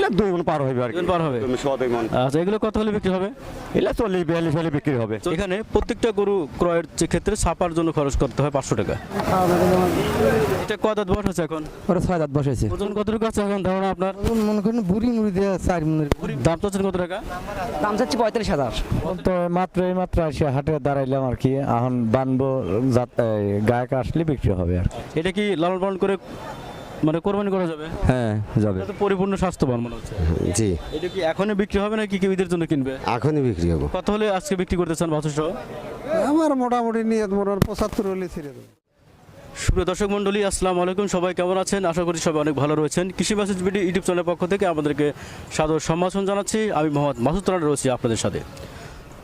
এটা দুই মন পার হবে আর কি। পার হবে? সোয়া দুই মন আচ্ছা এগুলো কত হলে বিক্রি হবে? এটা চল্লিশ বিয়াল্লিশ হলে বিক্রি হবে। এখানে প্রত্যেকটা গরু ক্রয়ের ক্ষেত্রে ছাপার জন্য খরচ করতে হয় পাঁচশো টাকা। এটা দাঁত আছে এখন? ওরা ছয় দাঁত বসেছে ওজন কতটুকু আছে এখন ধারণা আপনার? মনে করেন বুড়ি মুড়ি দিয়ে চার মনের দাম চাচ্ছেন কত টাকা? দাম চাচ্ছি পঁয়তাল্লিশ হাজার। তো মাত্র এই মাত্র এসে হাটে দাঁড়াইলাম আর কি। এখন বানবো গায়ক আসলে বিক্রি হবে আর কি। এটা কি লালন পালন করে মানে কোরবানি করা যাবে? হ্যাঁ যাবে। এটা তো পরিপূর্ণ স্বাস্থ্যবান মনে হচ্ছে। জি। এটা কি এখনই বিক্রি হবে নাকি কেউ ঈদের জন্য কিনবে? এখনই বিক্রি হব। কত হলে আজকে বিক্রি করতে চান বাছুর সহ আমার মোটামুটি নিয়ে মোটার পঁচাত্তর হলে ছেড়ে দেবো। সুপ্রিয় দর্শক মণ্ডলী আসসালামু আলাইকুম। সবাই কেমন আছেন? আশা করি সবাই অনেক ভালো রয়েছেন। কৃষি মেসেজ বিডি ইউটিউব চ্যানেলের পক্ষ থেকে আমাদেরকে সাদর সম্ভাষণ জানাচ্ছি। আমি মোহাম্মদ মাসুদ রানা রয়েছি আপনাদের সাথে।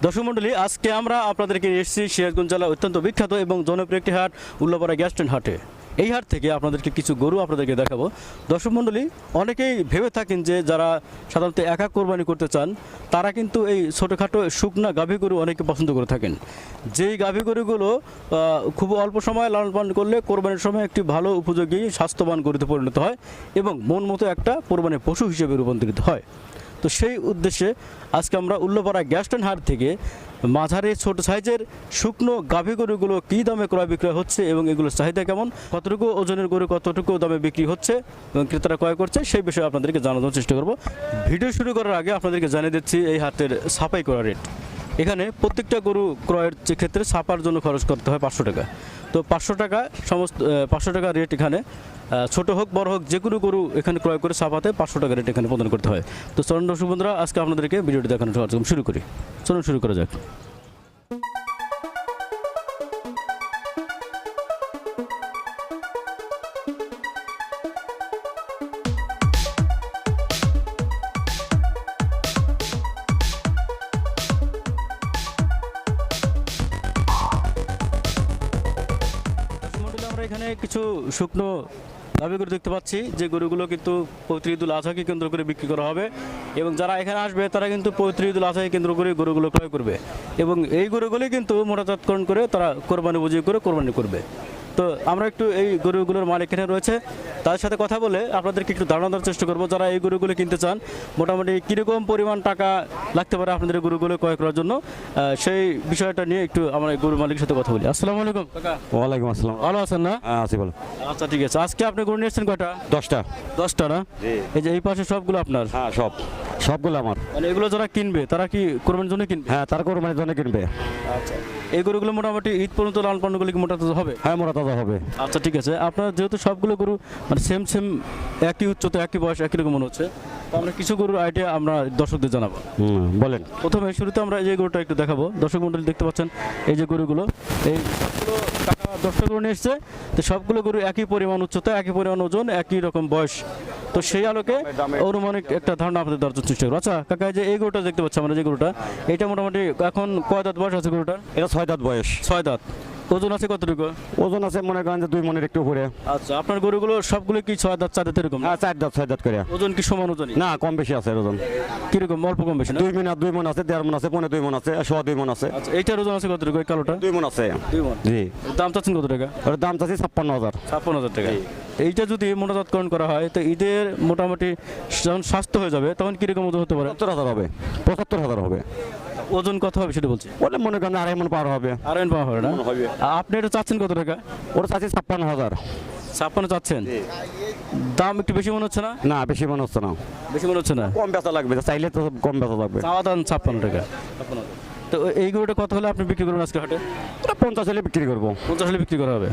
দর্শক মণ্ডলী আজকে আমরা আপনাদেরকে এসেছি সিরাজগঞ্জ জেলা অত্যন্ত বিখ্যাত এবং জনপ্রিয় একটি হাট উল্লাপাড়া গ্যাস স্ট্যান্ড হাটে। এই হাট থেকে আপনাদেরকে কিছু গরু আপনাদেরকে দেখাবো। দর্শক মণ্ডলী, অনেকেই ভেবে থাকেন যে যারা সাধারণত একা কোরবানি করতে চান, তারা কিন্তু এই ছোটোখাটো শুকনা গাভী গরু অনেকে পছন্দ করে থাকেন। যেই গাভী গরুগুলো খুব অল্প সময় লালন পালন করলে কোরবানির সময় একটি ভালো উপযোগী, স্বাস্থ্যবান গরুতে পরিণত হয় এবং মন মতো একটা কোরবানির পশু হিসেবে রূপান্তরিত হয়। তো সেই উদ্দেশ্যে আজকে আমরা উল্লোপাড়া গ্যাস্টন হাট থেকে মাঝারি, ছোট সাইজের শুকনো গাভী গরুগুলো কী দামে ক্রয় বিক্রয় হচ্ছে এবং এগুলোর চাহিদা কেমন? কতটুকু ওজনের গরু কতটুকু দামে বিক্রি হচ্ছে? এবং ক্রেতারা ক্রয় করছে, সেই বিষয়ে আপনাদেরকে জানানোর চেষ্টা করব। ভিডিও শুরু করার আগে আপনাদেরকে জানিয়ে দিচ্ছি, এই হাতের সাফাই করা রেট এখানে প্রত্যেকটা গরু ক্রয়ের ক্ষেত্রে ছাপার জন্য খরচ করতে হয় পাঁচশো টাকা। তো পাঁচশো টাকা সমস্ত পাঁচশো টাকা রেট এখানে। ছোটো হোক, বড় হোক, যে কোনো গরু এখানে ক্রয় করে সাফাতে পাঁচশো টাকা রেট এখানে প্রদান করতে হয়। তো চরণ দর্শক বন্ধুরা, আজকে আপনাদেরকে ভিডিওটি দেখানো শুরু করি। চলুন শুরু করা যাক। এখানে কিছু শুকনো দাবি করে দেখতে পাচ্ছি, যে গরুগুলো কিন্তু পৈতৃক ঈদুল আজহাকে কেন্দ্র করে বিক্রি করা হবে এবং যারা এখানে আসবে তারা কিন্তু পৈতৃক ঈদুল আজহাকে কেন্দ্র করে গরুগুলো ক্রয় করবে এবং এই গরুগুলি কিন্তু মোটাজাতকরণ করে তারা কোরবানি বুঝিয়ে করে কোরবানি করবে। তো আমরা একটু এই গরুগুলোর মালিক এখানে রয়েছে। তাদের সাথে কথা বলে আপনাদেরকে একটু ধারণা দেওয়ার চেষ্টা করব। যারা এই গরুগুলো কিনতে চান মোটামুটি কীরকম পরিমাণ টাকা লাগতে পারে আপনাদের গরুগুলো ক্রয় করার জন্য? সেই বিষয়টা নিয়ে একটু আমরা এই গরু মালিকের সাথে কথা বলি। আসসালামু আলাইকুম। ওয়ালাইকুম আসসালাম। ভালো আছেন না? হ্যাঁ আছি বলো আচ্ছা ঠিক আছে। আজকে আপনি গরু নিয়েছেন কয়টা? দশটা। দশটা না? এই যে এই পাশে সবগুলো আপনার? হ্যাঁ সব। সবগুলো আমার। মানে এগুলো যারা কিনবে তারা কি কোরবানির জন্য কিনবে? হ্যাঁ তারা কোরবানির জন্য কিনবে। আচ্ছা। এই গরুগুলো মোটামুটি ঈদ পর্যন্ত লালন পালনগুলো কি মোটামুটি হবে? হ্যাঁ মোটা তাজা হবে। আচ্ছা ঠিক আছে। আপনার যেহেতু সবগুলো গরু মানে সেম সেম একই উচ্চতা একই বয়স একই রকম মনে হচ্ছে আমরা কিছু গরুর আইডিয়া আমরা দর্শকদের জানাব। বলেন। প্রথমে শুরুতে আমরা এই যে গরুটা একটু দেখাবো। দর্শক মন্ডলী দেখতে পাচ্ছেন এই যে গরুগুলো। এই সবগুলো টাকা দশটা গরু নিয়ে এসছে। তো সবগুলো গরু একই পরিমাণ উচ্চতা একই পরিমাণ ওজন একই রকম বয়স। তো সেই আলোকে অনুমানিক একটা ধারণা আপনাদের দেওয়ার চেষ্টা করব। আচ্ছা কাকা যে এই গরুটা দেখতে পাচ্ছি আমরা যে গরুটা এটা মোটামুটি এখন কয় দাঁত বয়স আছে গরুটার? এটা ছয় দাঁত বয়স। ছয় দাঁত। ওজন আছে কতটুকু? ওজন আছে মনে করেন যে দুই মনের একটু উপরে। আচ্ছা আপনার গরুগুলো সবগুলো কি ছয় দাঁত চার দাঁত এরকম? হ্যাঁ চার দাঁত ছয় দাঁত করে। ওজন কি সমান ওজনই? না কম বেশি আছে ওজন। কীরকম অল্প কম বেশি দুই মিন দুই মন আছে দেড় মন আছে পনেরো দুই মন আছে সোয়া দুই মন আছে। আচ্ছা এইটার ওজন আছে কতটুকু এই কালোটা দুই মন আছে। দুই মন? জি। দাম চাচ্ছেন কত টাকা? ওর দাম চাচ্ছি ছাপ্পান্ন হাজার। ছাপ্পান্ন হাজার টাকা। এইটা যদি মোটাজাতকরণ করা হয় তো ঈদের মোটামুটি যখন স্বাস্থ্য হয়ে যাবে তখন কীরকম ওজন হতে পারে? সত্তর হাজার হবে। পঁচাত্তর হাজার হবে। ওজন কত হবে সেটা বলছি? ওটা মনে করেন আড়াই মন পার হবে। আড়াই মন পাওয়া হবে না? হবে। আপনি এটা চাচ্ছেন কত টাকা? ওটা চাচ্ছি ছাপ্পান্ন হাজার। ছাপ্পান্ন চাচ্ছেন? দাম একটু বেশি মনে হচ্ছে না? না বেশি মনে হচ্ছে না। বেশি মনে হচ্ছে না? কম বেচা লাগবে চাইলে তো কম বেচা লাগবে। চাওয়া দাম ছাপ্পান্ন টাকা। তো এই গরুটা কত হলে আপনি বিক্রি করবেন আজকে হাটে? পঞ্চাশ হলে বিক্রি করব। পঞ্চাশ হলে বিক্রি করা হবে।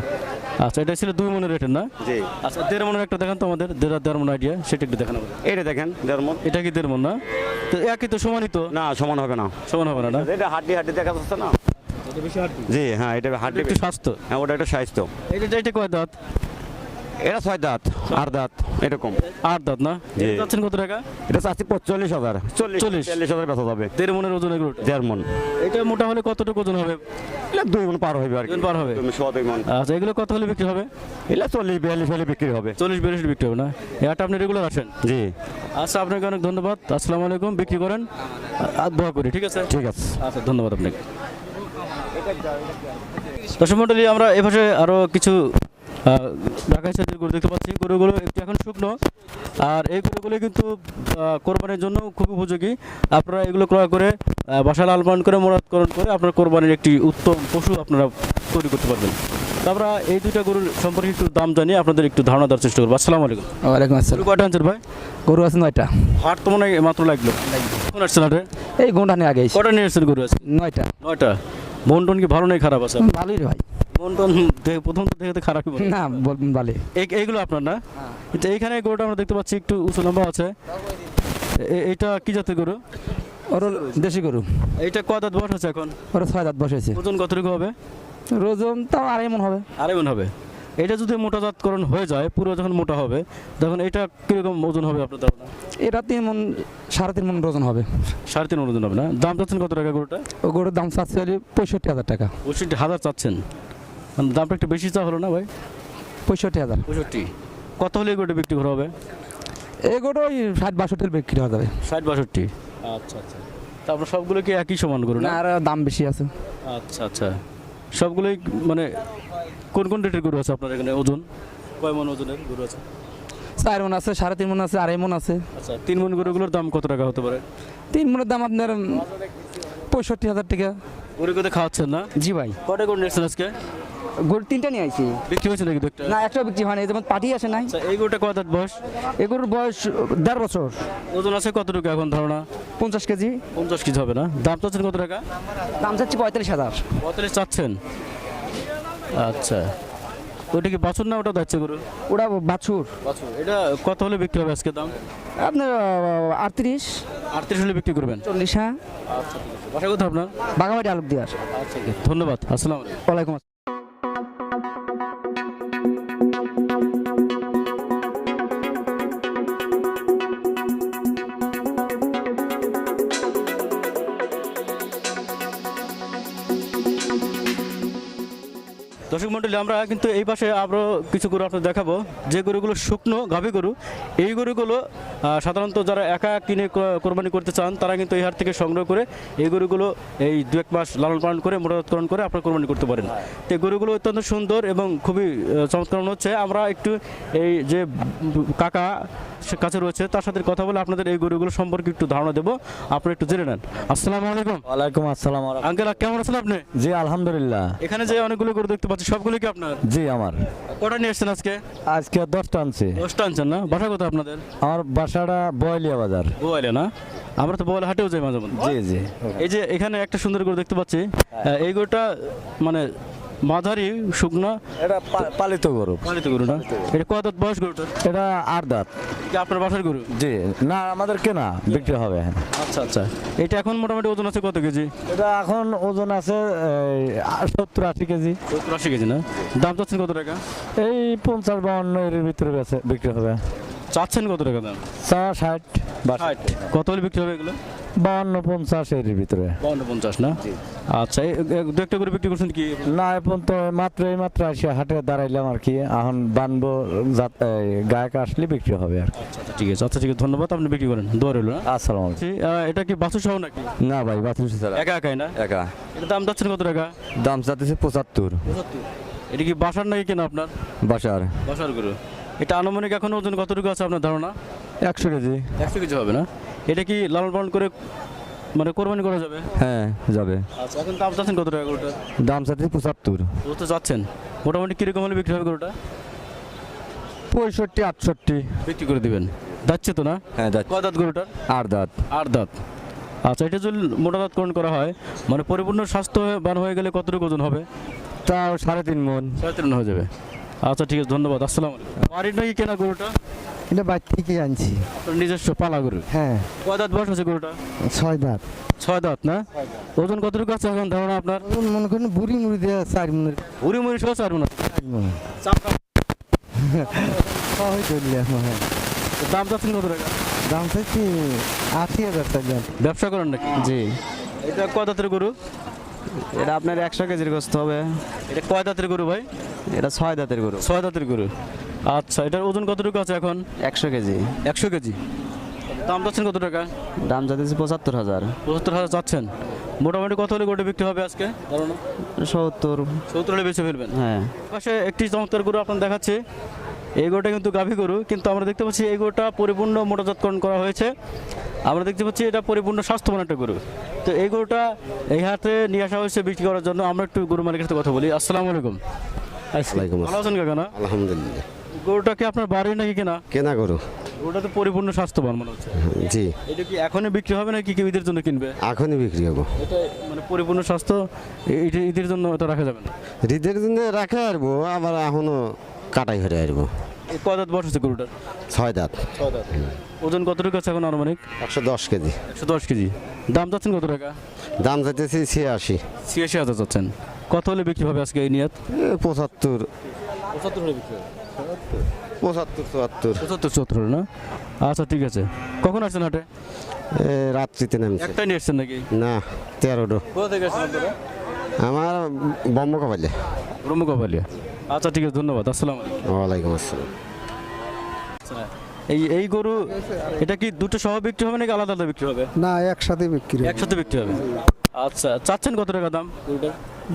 আচ্ছা এটা ছিল দুই মনের রেটের না? জি। আচ্ছা দেড় মনের একটা দেখান তো আমাদের। দেড় দেড় মন আইডিয়া সেটা একটু দেখান এটা দেখেন দেড় মন। এটা কি দেড় মন না? তো একই তো সমানই তো? না সমান হবে না। সমান হবে না না? এটা হাড্ডি হাড্ডি দেখা যাচ্ছে না? জি হ্যাঁ এটা হাড্ডি একটু স্বাস্থ্য। হ্যাঁ ওটা একটা স্বাস্থ্য। এটা এটা কয় দাঁত? এটা ছয় দাঁত আর দাঁত এরকম। আট দাঁত না? যাচ্ছেন কত টাকা? এটা চাচ্ছি পঁচল্লিশ হাজার। চল্লিশ। চল্লিশ। হাজার বেচা যাবে। দেড় মনের ওজন এগুলো? দেড় মন এটা মোটা হলে কতটুকু ওজন হবে? এটা দুই মন পার হবে আর কি। পার হবে? আচ্ছা এগুলো কত হলে বিক্রি হবে? এটা চল্লিশ বিয়াল্লিশ হলে বিক্রি হবে। চল্লিশ বিয়াল্লিশ বিক্রি হবে না? এটা আপনি রেগুলার আসেন? জি। আচ্ছা আপনাকে অনেক ধন্যবাদ। আসসালামু আলাইকুম বিক্রি করেন। দোয়া করি ঠিক আছে? ঠিক আছে। আচ্ছা ধন্যবাদ আপনাকে। দর্শক মন্ডলী আমরা এপাশে আরও কিছু ঢাকাই সাইজের গরু দেখতে পাচ্ছি গরুগুলো একটু এখন শুকনো। আর এই গরুগুলো কিন্তু কোরবানির জন্য খুব উপযোগী। আপনারা এগুলো ক্রয় করে বাসা লাল পালন করে মোরাদকরণ করে আপনার কোরবানির একটি উত্তম পশু আপনারা তৈরি করতে পারবেন। আমরা এই দুইটা গরুর সম্পর্কে একটু দাম জানিয়ে আপনাদের একটু ধারণা দেওয়ার চেষ্টা করব। আসসালামু আলাইকুম। ওয়ালাইকুম আসসালাম। কয়টা আনছেন ভাই? গরু আছে নয়টা। হাট তো মনে হয় মাত্র লাগল। কোন আসছেন হাটে? এই গরুটা নিয়ে আগে কটা নিয়ে আসছেন গরু আছে নয়টা। নয়টা। বন্টন কি ভালো নেই খারাপ আছে? ভালোই রে ভাই। বন্টন প্রথম তো দেখে তো খারাপই মনে না এই এইগুলো আপনার না? এটা এইখানে গরুটা আমরা দেখতে পাচ্ছি একটু উঁচু লম্বা আছে। এ- এইটা কি জাতের গরু? ওর দেশি গরু। এইটা কত দাঁত বয়স আছে এখন? ওর ছয় দাঁত বসেছে ওজন কতটুকু হবে? রোজন তাও আড়াই মন হবে। আড়াই মন হবে। এটা যদি মোটা জাতকরণ হয়ে যায় পুরো যখন মোটা হবে তখন এটা কীরকম ওজন হবে আপনার ধারণা? এটা তিন মন সাড়ে তিন মন ওজন হবে। সাড়ে তিন মন ওজন হবে না? দাম চাচ্ছেন কত টাকা গরুটা? ও গরুর দাম চাচ্ছে পঁয়ষট্টি হাজার টাকা। পঁয়ষট্টি হাজার চাচ্ছেন। মানে দামটা একটু বেশি চা হলো না ভাই? পঁয়ষট্টি হাজার। পঁয়ষট্টি। কত হলে গরুটা বিক্রি করা হবে? এই গরু ওই ষাট বাষট্টি বিক্রি হয়ে যাবে। ষাট বাষট্টি। আচ্ছা আচ্ছা। তারপর সবগুলো কি একই সমান গরু না? না আর দাম বেশি আছে। আচ্ছা আচ্ছা। সবগুলোই মানে কোন কোন রেটের গরু আছে আপনার এখানে? ওজন? কয় মন ওজনের গরু আছে? চার মন আছে সাড়ে তিন মন আছে আড়াই মন আছে। আচ্ছা তিন মন গরুগুলোর দাম কত টাকা হতে পারে? তিন মনের দাম আপনার পঁয়ষট্টি হাজার টাকা। গরু কোথায় খাওয়াচ্ছেন না? জি ভাই। কটা গরু নিয়েছেন আজকে? গরু তিনটা নিয়ে আইছি। বিক্রি হয়েছে নাকি দেখতে না একটা বিক্রি হয়নি এই যেমন পার্টি আসে নাই। আচ্ছা এই গরুটা কত বয়স? এই গরুর বয়স দেড় বছর। ওজন আছে কতটুকু এখন ধারণা? পঞ্চাশ কেজি। পঞ্চাশ কেজি হবে না? দাম চাচ্ছেন কত টাকা? দাম চাচ্ছি পঁয়তাল্লিশ হাজার। পঁয়তাল্লিশ চাচ্ছেন? আচ্ছা। ওইটা কি বাছুর না ওটা যাচ্ছে গরু? ওটা বাছুর। বাছুর। এটা কত হলে বিক্রি হবে আজকে দাম? আপনার আটত্রিশ। আটত্রিশ হলে বিক্রি করবেন? চল্লিশ হ্যাঁ। আচ্ছা বাসা কোথাও আপনার? বাগাবাড়ি আলুক দিয়ার আচ্ছা ধন্যবাদ। আসসালাম আলাইকুম। দর্শক মন্ডলী, আমরা কিন্তু এই পাশে আরও কিছু গরু আপনাদের দেখাবো। যে গরুগুলো শুকনো গাভী গরু, এই গরুগুলো সাধারণত যারা একা কিনে কোরবানি করতে চান, তারা কিন্তু এই হাট থেকে সংগ্রহ করে এই গরুগুলো এই দু এক মাস লালন পালন করে মোটামুটকরণ করে আপনারা কোরবানি করতে পারেন। তো গরুগুলো অত্যন্ত সুন্দর এবং খুবই চমৎকার হচ্ছে। আমরা একটু এই যে কাকা কাছে রয়েছে তার সাথে কথা বলে আপনাদের এই গরুগুলো সম্পর্কে একটু ধারণা দেবো। আপনারা একটু জেনে নেন। আসসালামু আলাইকুম। ওয়ালাইকুম আসসালাম। আঙ্কেল কেমন আছেন আপনি? জি আলহামদুলিল্লাহ। এখানে যে অনেকগুলো গরু দেখতে পাচ্ছি সবগুলো কি আপনার? জি আমার। কটা নিয়ে এসছেন আজকে? আজকে দশটা আনছি। দশটা আনছেন না? বাসা কোথায় আপনাদের? আমার বাসাটা বয়লিয়া বাজার। বোয়ালে না? আমরা তো বোয়ালে হাটেও যাই মাঝে মধ্যে। জি জি। এই যে এখানে একটা সুন্দর গরু দেখতে পাচ্ছি। এই গরুটা মানে মাঝারি শুকনো। এটা পালিত গরু। পালিত গরু না? এটা কত দাঁত বয়স গরুটা এটা আট দাঁত। আপনার বাসার গরু? জি। না আমাদের কেনা বিক্রি হবে। আচ্ছা আচ্ছা। এটা এখন মোটামুটি ওজন আছে কত কেজি? এটা এখন ওজন আছে সত্তর আশি কেজি। সত্তর আশি কেজি না? দাম চাচ্ছেন কত টাকা? এই পঞ্চাশ বাউন্ন এর ভিতরে বিক্রি হবে। চাচ্ছেন কত টাকা দাম? চা ষাট বা ষাট। কত হলে বিক্রি হবে এগুলো? বাউন্ন পঞ্চাশ এর ভিতরে। বাউন্ন পঞ্চাশ না? আচ্ছা দু একটা করে বিক্রি করছেন কি? না এখন তো মাত্র এই মাত্র আসি হাটে দাঁড়াইলাম আর কি। এখন বানবো গায়ক আসলে বিক্রি হবে আর আচ্ছা আচ্ছা ঠিক আছে। আচ্ছা ঠিক আছে ধন্যবাদ। আপনি বিক্রি করেন। দোয়া রইল না? আসসালামু এটা কি বাছুর সহ নাকি? না ভাই বাথরুম ছাড়া। একা একাই না? একা। এটা দাম যাচ্ছেন কত টাকা? দাম চাচ্ছে পঁচাত্তর। এটা কি বাসার নাকি কেনা আপনার? বাসার। বাসার গরু। এটা আনুমানিক এখন ওজন কতটুকু আছে আপনার ধারণা? একশো কেজি। একশো কিছু হবে না? এটা কি লালন পালন করে মানে কোরবানি করা যাবে? হ্যাঁ যাবে। আচ্ছা এখন দাম চাচ্ছেন কত টাকা গরুটা দাম চাচ্ছে পঁচাত্তর। তো চাচ্ছেন মোটামুটি কীরকম হলে বিক্রি হবে গরুটা? পঁয়ষট্টি আটষট্টি। বিক্রি করে দিবেন। যাচ্ছে তো না? হ্যাঁ দাঁত কয় দাঁত গরুটার? আট দাঁত। আট দাঁত। আচ্ছা এটা যদি মোটা দাঁতকরণ করা হয় মানে পরিপূর্ণ স্বাস্থ্যবান হয়ে গেলে কতটুকু ওজন হবে? তাও সাড়ে তিন মন। সাড়ে তিন হয়ে যাবে। আচ্ছা ঠিক আছে ধন্যবাদ। আসসালাম বাড়ির নাকি কেনা গরুটা? এটা বাইর থেকে আনছি। আপনার নিজস্ব পালা গরু? হ্যাঁ। কয় দাঁত বয়স আছে গরুটা ছয় দাঁত। ছয় দাঁত না? ওজন কতটুকু আছে এখন ধারণা আপনার? মনে করেন বুড়ি মুড়ি দেওয়া চার মনের উড়ি মুড়ি সহ চার মনে চার মন। সহজ ধরলে হ্যাঁ দাম চাচ্ছেন কত টাকা? দাম চাচ্ছি আশি হাজার চাইলাম ব্যবসা করেন নাকি? জি। এটা কয় দাঁতের গরু? এটা আপনার একশো কেজির গোস্ত হবে। এটা কয় দাঁতের গরু ভাই? এটা ছয় দাঁতের গরু। ছয় দাঁতের গরু। আচ্ছা এটার ওজন কতটুকু আছে এখন? একশো কেজি। একশো কেজি। দাম চাচ্ছেন কত টাকা? দাম যাচ্ছে পঁচাত্তর হাজার। পঁচাত্তর হাজার চাচ্ছেন মোটামুটি কত হলে গরুটা বিক্রি হবে আজকে? সত্তর। সত্তর হলে বেঁচে ফেলবেন। হ্যাঁ। পাশে একটি চমৎকার গরু আপনার দেখাচ্ছে। এই গরুটা কিন্তু গাভী গরু কিন্তু আমরা দেখতে পাচ্ছি এই গরুটা পরিপূর্ণ মোটাজাতকরণ করা হয়েছে। আমরা দেখতে পাচ্ছি এটা পরিপূর্ণ স্বাস্থ্যবান একটা গরু। তো এই গরুটা এই হাতে নিয়ে আসা হয়েছে বিক্রি করার জন্য। আমরা একটু গরু মালিকের সাথে কথা বলি। আসসালামু আলাইকুম। ভালো আছেন কাকা না? আলহামদুলিল্লাহ। গরুটা কি আপনার বাড়ির নাকি কেনা? কেনা করো গরুটা তো পরিপূর্ণ স্বাস্থ্যবান মনে হচ্ছে। জি। এটা কি এখনই বিক্রি হবে নাকি কেউ ঈদের জন্য কিনবে? এখনই বিক্রি হব। এটা মানে পরিপূর্ণ স্বাস্থ্য এটা ঈদের জন্য এটা রাখা যাবে না? হৃদের জন্য রাখা আসব আবার এখনও কাটাই হয়ে আসব। এই কদাত বয়স হচ্ছে গরুটার? ছয় দাঁত। ওজন কতটুকু আছে এখন আনুমানিক? একশো দশ কেজি। একশো দশ কেজি। দাম চাচ্ছেন কত টাকা? দাম যাইতেছি ছিয়াশি। ছিয়াশি হাজার চাচ্ছেন কত হলে বিক্রি হবে আজকে এই নিয়াত? পঁচাত্তর। পঁচাত্তর হলে বিক্রি হবে। পঁচাত্তর চুয়াত্তর। পঁচাত্তর চুয়াত্তর না? আচ্ছা ঠিক আছে। কখন আসছেন হাটে? রাত্রিতে নামছে। একটাই নিয়ে এসছেন নাকি? না তেরোটো। কোথা থেকে আসছেন আপনারা? আমার বম্ব কপালে ব্রহ্মকপালিয়া আচ্ছা ঠিক আছে ধন্যবাদ। আসসালাম ওয়ালাইকুম আসসালাম। এই এই গরু এটা কি দুটো সহ বিক্রি হবে নাকি আলাদা আলাদা বিক্রি হবে? না একসাথে বিক্রি হবে। একসাথে বিক্রি হবে? আচ্ছা চাচ্ছেন কত টাকা দাম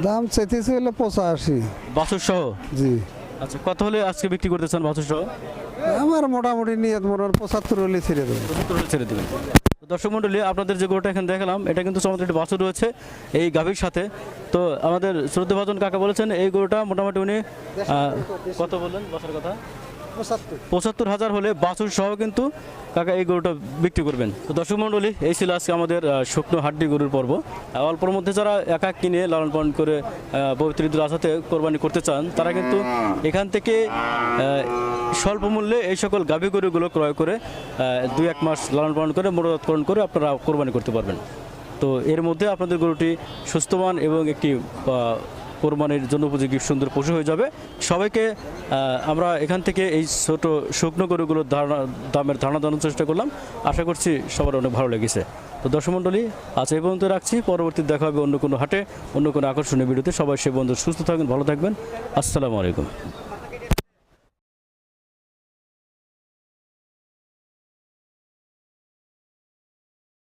দাম চাইতেছে হলো পঁচাশি। বাছুর সহ জি। আচ্ছা কত হলে আজকে বিক্রি করতে চান বাছুর আমার মোটামুটি নিয়ত মনের পঁচাত্তর হলে ছেড়ে দেবো। পঁচাত্তর হলে ছেড়ে দেবেন। দর্শক মন্ডলী আপনাদের যে গরুটা এখানে দেখালাম এটা কিন্তু চমৎকার একটি বাছুর রয়েছে এই গাভীর সাথে। তো আমাদের শ্রদ্ধেভাজন কাকা বলেছেন এই গরুটা মোটামুটি উনি কত বললেন বছর কথা? পঁচাত্তর। হাজার হলে বাছুর সহ কিন্তু কাকা এই গরুটা বিক্রি করবেন। তো দর্শক মণ্ডলী, এই ছিল আজকে আমাদের শুকনো হাড্ডি গরুর পর্ব। অল্পর মধ্যে যারা একা কিনে লালন পালন করে পবিত্র ঈদুল আজহাতে কোরবানি করতে চান, তারা কিন্তু এখান থেকে স্বল্প মূল্যে এই সকল গাভী গরুগুলো ক্রয় করে দুই এক মাস লালন পালন করে মোটাজাতকরণ করে আপনারা কোরবানি করতে পারবেন। তো এর মধ্যে আপনাদের গরুটি সুস্থবান এবং একটি কোরবানির জন্য উপযোগী সুন্দর পশু হয়ে যাবে। সবাইকে আমরা এখান থেকে এই ছোট শুকনো গরুগুলোর ধারণা, দামের ধারণা জানার চেষ্টা করলাম। আশা করছি সবার অনেক ভালো লেগেছে। তো দর্শক মণ্ডলী, আজ এই পর্যন্ত রাখছি। পরবর্তী দেখা হবে অন্য কোনো হাটে, অন্য কোনো আকর্ষণীয় ভিডিওতে। সবাই সে বন্ধু সুস্থ থাকবেন, ভালো থাকবেন। আসসালামু আলাইকুম।